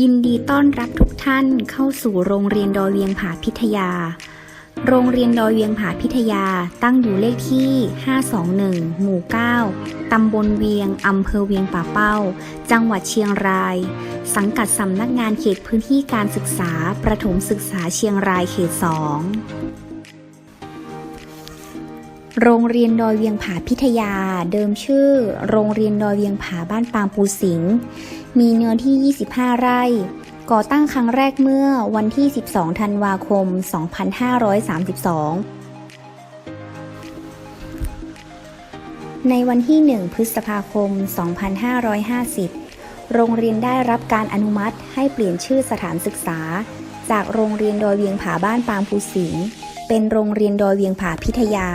ยินดีต้อนรับทุกท่านเข้าสู่โรงเรียนดอยเวียงผาพิทยา โรงเรียนดอยเวียงผาพิทยาตั้งอยู่เลขที่ 521 หมู่ 9 ตำบลเวียง อำเภอเวียงป่าเป้า จังหวัดเชียงราย สังกัดสำนักงานเขตพื้นที่การศึกษา ประถมศึกษาเชียงรายเขต 2 โรงเรียนดอยเวียงผาพิทยา เดิมชื่อ โรงเรียนดอยเวียงผาบ้านปางปูสิง มีเนื้อที่ 25 ไร่ ก่อตั้งครั้งแรกเมื่อวันที่ 12 ธันวาคม 2532ในวันที่ 1 พฤษภาคม 2550 โรงเรียนได้รับการอนุมัติให้เปลี่ยนชื่อสถานศึกษา จากโรงเรียนดอยเวียงผาบ้านปางภูสิงห์เป็นโรงเรียนดอยเวียงผาพิทยา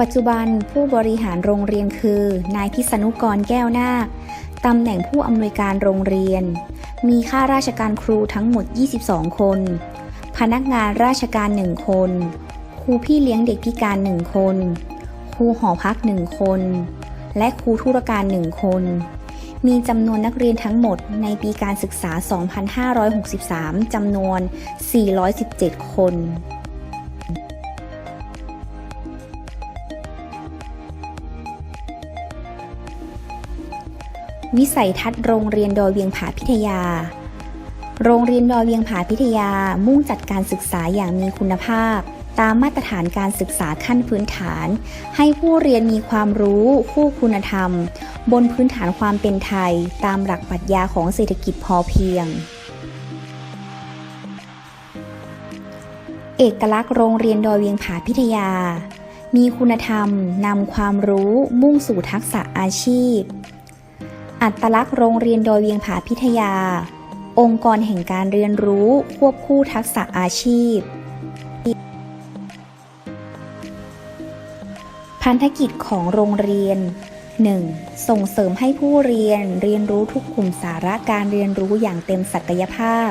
ปัจจุบันผู้บริหารโรงเรียนคือ นายพิษณุกรแก้วนาคตำแหน่งผู้อำนวยการโรงเรียน มีข้าราชการครูทั้งหมด 22 คน พนักงานราชการ 1 คน ครูพี่เลี้ยงเด็กพิการ 1 คน ครูหอพัก 1 คน และครูธุรการ 1 คน มีจำนวนนักเรียนทั้งหมดในปีการศึกษา 2563 จำนวน 417 คน วิสัยทัศน์โรงเรียนดอยเวียงผาพิทยา โรงเรียนดอยเวียงผาพิทยามุ่งจัดการศึกษาอย่างมีคุณภาพ ตามมาตรฐานการศึกษาขั้นพื้นฐาน ให้ผู้เรียนมีความรู้ คู่คุณธรรม บนพื้นฐานความเป็นไทย ตามหลักปรัชญาของเศรษฐกิจพอเพียง เอกลักษณ์โรงเรียนดอยเวียงผาพิทยา มีคุณธรรมนำความรู้มุ่งสู่ทักษะอาชีพ อัตลักษณ์โรงเรียนดอยเวียงผาพิทยา องค์กรแห่งการเรียนรู้ควบคู่ทักษะอาชีพ พันธกิจของโรงเรียน 1. ส่งเสริมให้ผู้เรียนเรียนรู้ทุกกลุ่มสาระการเรียนรู้อย่างเต็มศักยภาพ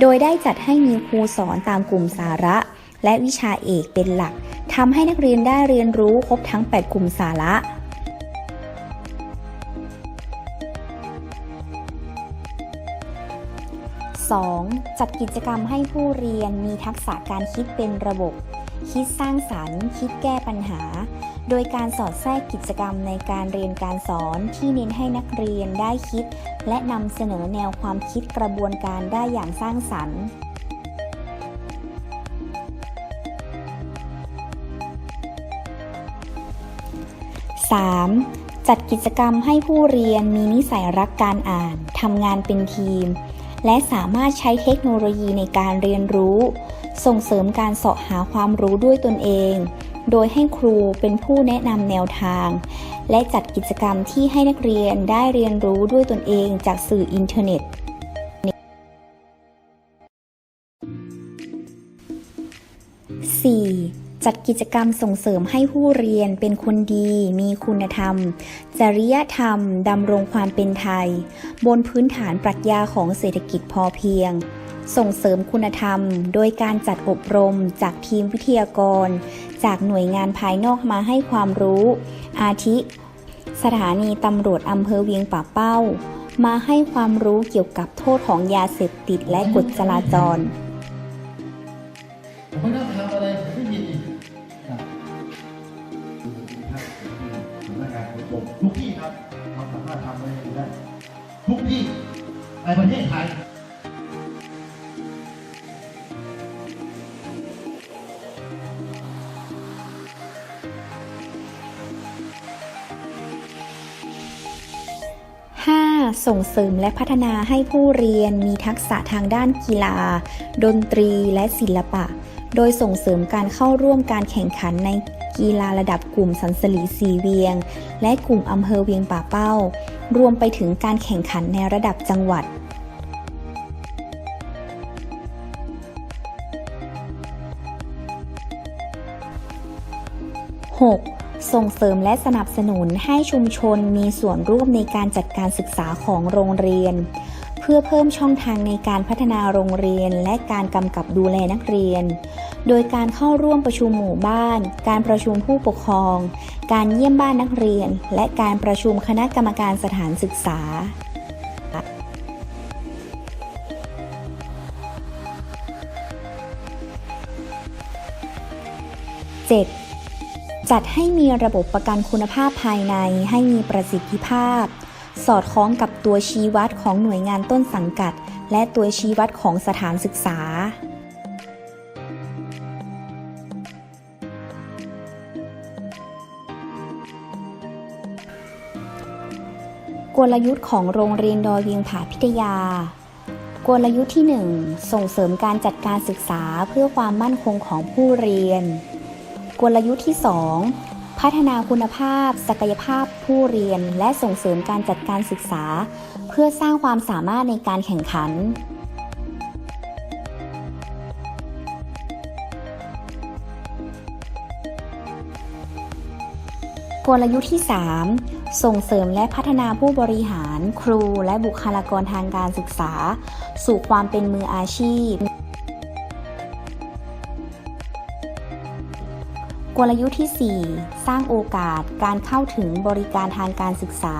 โดยได้จัดให้มีครูสอนตามกลุ่มสาระ และวิชาเอกเป็นหลักทำให้นักเรียนได้เรียนรู้ครบทั้ง 8 กลุ่มสาระ 2. จัดกิจกรรมให้ผู้เรียนมีทักษะการคิดเป็นระบบ คิดสร้างสรรค์ คิดแก้ปัญหา โดยการสอดแทรกกิจกรรมในการเรียนการสอนที่เน้นให้นักเรียนได้คิด และนำเสนอแนวความคิดกระบวนการได้อย่างสร้างสรรค์ 3. จัดกิจกรรมให้ผู้เรียนมีนิสัยรักการอ่าน ทำงานเป็นทีม และสามารถใช้เทคโนโลยีในการเรียนรู้ ส่งเสริมการเสาะหาความรู้ด้วยตนเอง โดยให้ครูเป็นผู้แนะนำแนวทาง และจัดกิจกรรมที่ให้นักเรียนได้เรียนรู้ด้วยตนเองจากสื่ออินเทอร์เน็ต 4. จัดกิจกรรมส่งเสริมให้ผู้เรียนเป็นคนดี มีคุณธรรม จริยธรรม ดำรงความเป็นไทย บนพื้นฐานปรัชญาของเศรษฐกิจพอเพียง ส่งเสริมคุณธรรม โดยการจัดอบรม จากทีมวิทยากร จากหน่วยงานภายนอกมาให้ความรู้ อาทิ สถานีตำรวจอำเภอเวียงป่าเป้า มาให้ความรู้เกี่ยวกับโทษของยาเสพติดและกฎจราจร ในประเทศไทย 5. ส่งเสริมและพัฒนาให้ผู้เรียนมีทักษะทางด้านกีฬา ดนตรีและศิลปะ โดยส่งเสริมการเข้าร่วมการแข่งขันในกีฬาระดับกลุ่มสันสลีสีเวียง และกลุ่มอำเภอเวียงป่าเป้า รวมไปถึงการแข่งขันในระดับจังหวัด 6. ส่งเสริมและสนับสนุนให้ชุมชนมีส่วนร่วมในการจัดการศึกษาของโรงเรียน เพื่อเพิ่มช่องทางในการพัฒนาโรงเรียนและการกำกับดูแลนักเรียน โดยการเข้าร่วมประชุมหมู่บ้าน การประชุมผู้ปกครอง การเยี่ยมบ้านนักเรียน และการประชุมคณะกรรมการสถานศึกษา 7. จัดให้มีระบบประกันคุณภาพภายในให้มีประสิทธิภาพ สอดคล้องกับตัวชี้วัดของหน่วยงานต้นสังกัด และตัวชี้วัดของสถานศึกษา กลยุทธ์ของโรงเรียนดอยเวียงผาพิทยา กลยุทธ์ที่ 1 ส่งเสริมการจัดการศึกษาเพื่อความมั่นคงของผู้เรียน กลยุทธ์ที่ 2 พัฒนาคุณภาพ ศักยภาพผู้เรียน และส่งเสริมการจัดการศึกษา เพื่อสร้างความสามารถในการแข่งขันกลยุทธ์ที่ 3 ส่งเสริมและพัฒนาผู้บริหาร ครูและบุคลากรทางการศึกษา สู่ความเป็นมืออาชีพ กลยุทธ์ที่ 4 สร้างโอกาสการเข้าถึงบริการทางการศึกษา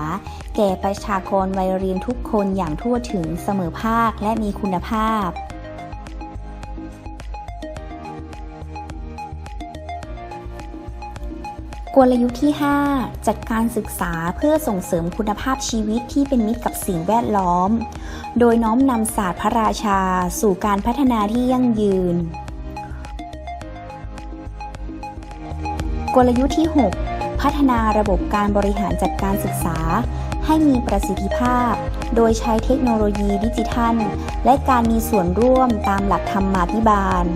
แก่ประชากรวัยเรียนทุกคนอย่างทั่วถึงเสมอภาคและมีคุณภาพ กลยุทธ์ที่ 5 จัดการศึกษาเพื่อส่งเสริมคุณภาพชีวิตที่เป็นมิตรกับสิ่งแวดล้อม โดยน้อมนำศาสตร์พระราชา สู่การพัฒนาที่ยั่งยืน กลยุทธ์ที่ 6 พัฒนาระบบการบริหารจัดการศึกษา ให้มีประสิทธิภาพ โดยใช้เทคโนโลยีดิจิทัล และการมีส่วนร่วมตามหลักธรรมาภิบาล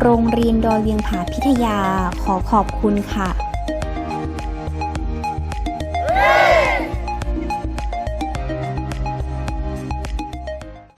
โรงเรียนดอยเวียงผาพิทยาขอขอบคุณค่ะ